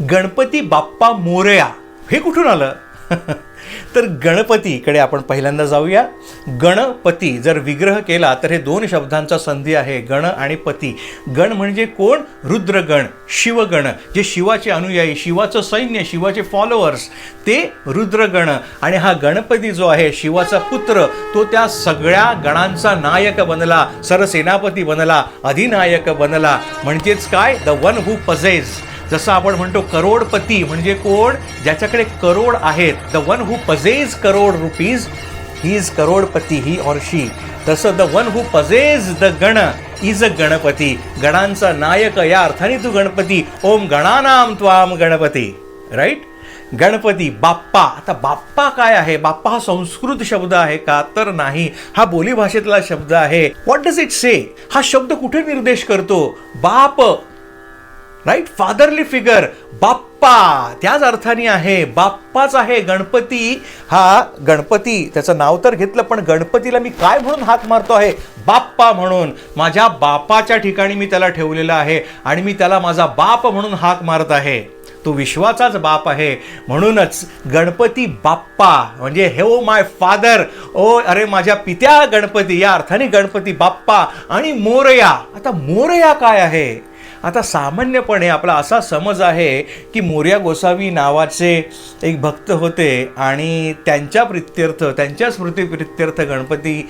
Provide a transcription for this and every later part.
गणपती बाप्पा मोरया. हे कुठून आलं? तर गणपतीकडे आपण पहिल्यांदा जाऊया. गणपती जर विग्रह केला तर हे दोन शब्दांचा संधी आहे गण आणि पती. गण म्हणजे कोण? रुद्रगण शिवगण जे शिवाचे अनुयायी शिवाचं सैन्य शिवाचे फॉलोअर्स ते रुद्रगण. आणि हा गणपती जो आहे शिवाचा पुत्र तो त्या सगळ्या गणांचा नायक बनला सरसेनापती बनला अधिनायक बनला. म्हणजेच काय? द वन हू पझेज जसं आपण म्हणतो करोडपती म्हणजे कोण? ज्याच्याकडे करोड आहेत. The one who possesses crore rupees he is crorepati he or she तसं the one who possesses the gan is a Ganapati. गणांचा नायक या अर्थाने तू गणपती. ओम गणानाम त्वाम गणपती. राईट गणपती बाप्पा. आता बाप्पा काय आहे? बाप्पा हा संस्कृत शब्द आहे का? तर नाही. हा बोलीभाषेतला शब्द आहे. व्हॉट डज इट से हा शब्द कुठे निर्देश करतो? बाप राईट फादरली फिगर बाप्पा. त्याच अर्थाने आहे बाप्पाच आहे गणपती. हा गणपती त्याचं नाव तर घेतलं पण गणपतीला मी काय म्हणून हाक मारतो आहे? बाप्पा म्हणून. माझ्या बापाच्या ठिकाणी मी त्याला ठेवलेलं आहे आणि मी त्याला माझा बाप म्हणून हाक मारत आहे. तो विश्वाचाच बाप आहे. म्हणूनच गणपती बाप्पा. म्हणजे हे ओ माय फादर. ओ अरे माझ्या पित्या गणपती. या अर्थाने गणपती बाप्पा आणि मोरया. आता मोरया काय आहे? आता सामान्यपणे आपला असा समज आहे की मोर्या गोसावी नावाचे एक भक्त होते आणि त्यांच्या प्रित्यर्थ त्यांच्या स्मृतीप्रित्यर्थ गणपती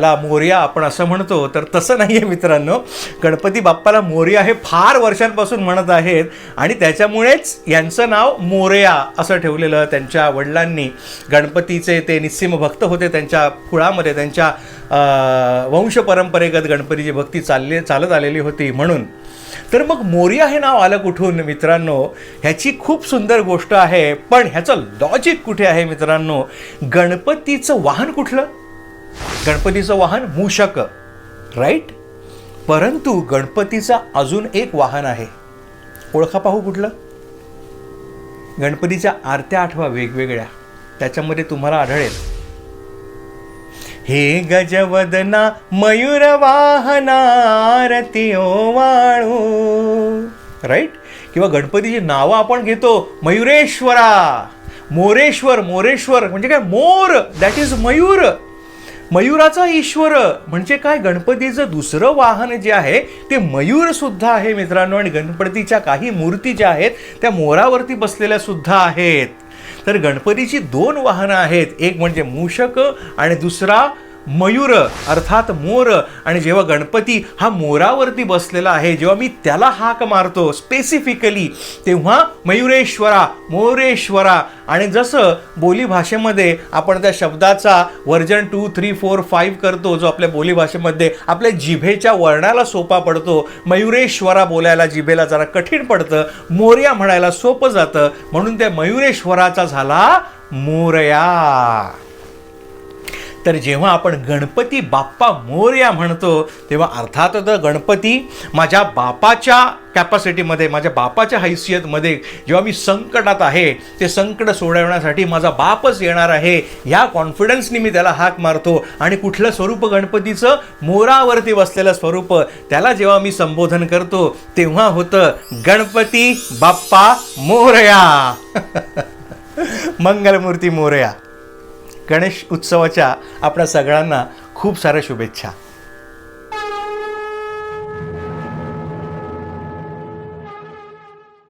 ला मोर्या आपण असं म्हणतो. तर तसं नाही आहे मित्रांनो. गणपती बाप्पाला मोर्या हे फार वर्षांपासून म्हणत आहेत आणि त्याच्यामुळेच यांचं नाव मोरया असं ठेवलेलं त्यांच्या वडिलांनी. गणपतीचे ते निस्सिम भक्त होते त्यांच्या कुळामध्ये त्यांच्या वंश परंपरेगत गणपतीची भक्ती चालली चालत आलेली होती म्हणून. तर मग मोर्या हे नाव आलं कुठून मित्रांनो? ह्याची खूप सुंदर गोष्ट आहे पण ह्याचं लॉजिक कुठे आहे मित्रांनो? गणपतीचं वाहन कुठलं? गणपतीचं वाहन मूषक राईट परंतु गणपतीचं अजून एक वाहन आहे. ओळखा पाहू कुठलं? गणपतीच्या आरत्या आठवा वेगवेगळ्या. त्याच्यामध्ये तुम्हाला आढळेल. हे गजवदना मयूर वाहनारती वाळू राईट किंवा गणपतीची नावं आपण घेतो मयुरेश्वरा मोरेश्वर मोरेश्वर म्हणजे काय मोर दॅट इज मयूर मयुराचा ईश्वर म्हणजे काय? गणपतीचं दुसरं वाहन जे आहे ते मयूर सुद्धा आहे मित्रांनो आणि गणपतीच्या काही मूर्ती ज्या आहेत त्या मोरावरती बसलेल्या सुद्धा आहेत. तर गणपतीची दोन वाहनं आहेत. एक म्हणजे मूषक आणि दुसरा मयूर अर्थात मोर. आणि जेव्हा गणपती हा मोरावरती बसलेला आहे जेव्हा मी त्याला हाक मारतो स्पेसिफिकली तेव्हा मयुरेश्वरा मोरेश्वरा. आणि जसं बोलीभाषेमध्ये आपण त्या शब्दाचा version two three four five करतो जो आपल्या बोलीभाषेमध्ये आपल्या जिभेच्या वर्णाला सोपा पडतो मयुरेश्वरा बोलायला जिभेला जरा कठीण पडतं मोर्या म्हणायला सोपं जातं म्हणून त्या मयुरेश्वराचा झाला मोरया. तर जेव्हा आपण गणपती बाप्पा मोरया म्हणतो तेव्हा अर्थातच गणपती माझ्या बापाच्या कॅपॅसिटीमध्ये माझ्या बापाच्या हैसियतमध्ये जेव्हा मी संकटात आहे ते संकट सोडवण्यासाठी माझा बापच येणार आहे या कॉन्फिडन्सनी मी त्याला हाक मारतो. आणि कुठलं स्वरूप गणपतीचं? मोरावरती बसलेलं स्वरूप. त्याला जेव्हा मी संबोधन करतो तेव्हा होतं गणपती बाप्पा मोरया. मंगलमूर्ती मोरया. गणेश उत्सवाच्या आपल्या सगळ्यांना खूप साऱ्या शुभेच्छा.